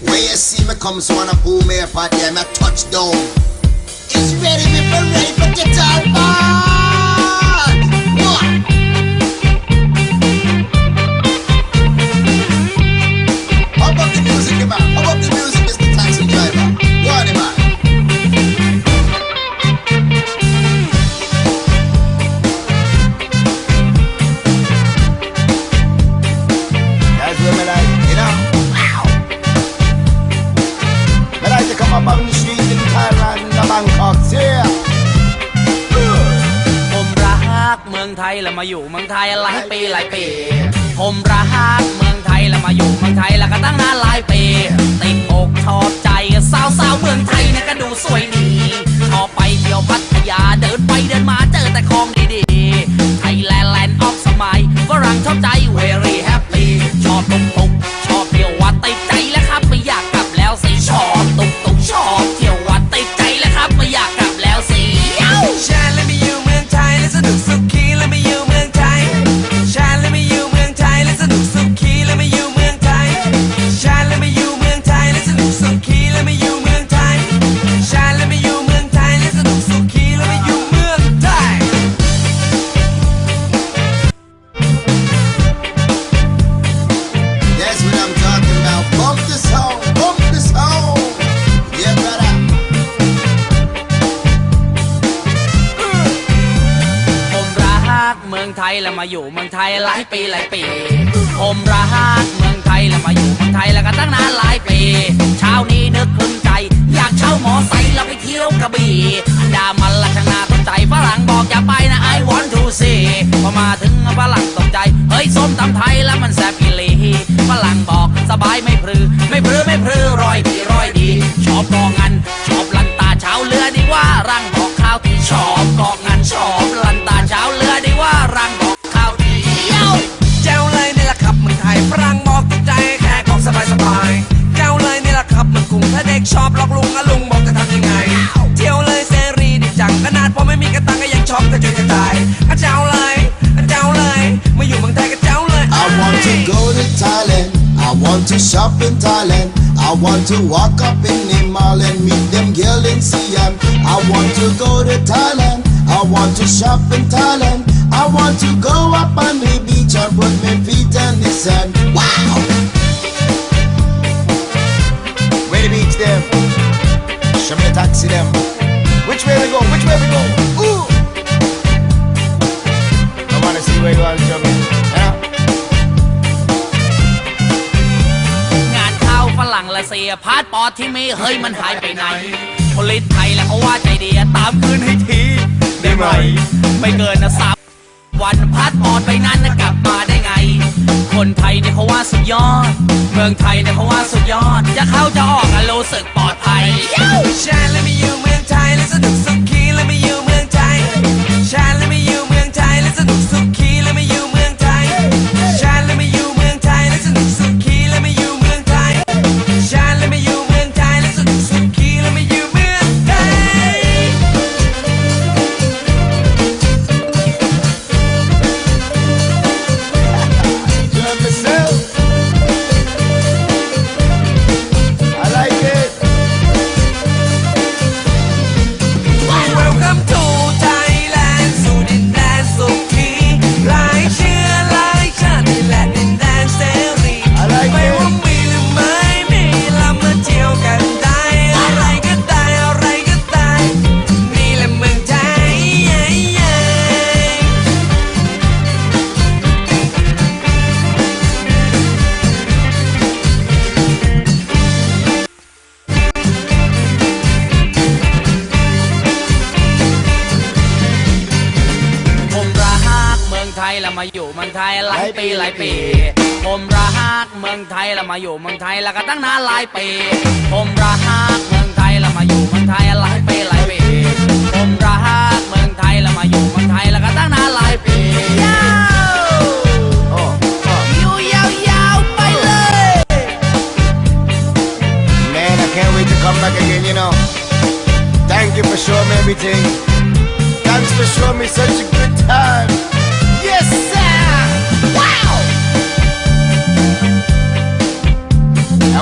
When you see me come, so wanna pull me them, I touch down. It's ready, for ready for guitar part. Like to come up on the street in Thailand, in the Bangkok, yeah. ผมรักเมืองไทยแล้วมาอยู่เมืองไทยหลายปีหลายปี ผมรักเมืองไทยแล้วมาอยู่เมืองไทยแล้วก็ตั้งนานหลายปี ติดอกชอบใจสาวสาวเมืองไทยเนี่ยก็ดูสวยดี องไทยแล้วมาอยู่เมืองไทยหลายปีหลายปี ผมรักเมืองไทยแล้วมาอยู่เมืองไทยแล้วก็ตั้งนานหลายปี เช้านี้นึกครึ้มใจ อยากเช่าหมอไซค์แล้วไปเที่ยวกระบี่ดามันละช่างน่าสนใจฝรั่งบอกอย่าไปนะไอวอนทูซีพอมาถึงฝรั่งตกใจ เฮ้ยส้มตำไทยแล้วมันแซ่บ shop in Thailand. I want to walk up in the mall and meet them girl in Siam. I want to go to Thailand. I want to shop in Thailand. I want to go up on the beach and put my feet on the sand. Wow! พาสปอร์ตที่มีเฮ้ยมันหายไปไหนพลิตไทยแล้วเขาว่าใจดีตามคืนให้ที ได้ไหม ไม่เกินนะสามวันพาสปอร์ตไปนั้นนะกลับมาได้ไง คนไทยเนี่ยเขาว่าสุดยอด เมืองไทยเนี่ยเขาว่าสุดยอด จะเข้าจะออกอะรู้สึกปลอดภัยชาและไม่อยู่เมืองไทยและสนุกสุขี อยู่เมืองไทยหลายปีหลายปี ผมรักเมืองไทยแล้วมาอยู่เมืองไทยแล้วก็ตั้งนานหลายปี ผมรักเมืองไทยแล้วมาอยู่เมืองไทยหลายปีหลายปี ผมรักเมืองไทยแล้วมาอยู่เมืองไทยแล้วก็ตั้งนานหลายปียาว Oh, oh. อยู่ยาวๆไปเลย Man, I can't wait to come back again, you know. Thank you for showing me everything. Thanks for showing me such a good time. Yes, sir.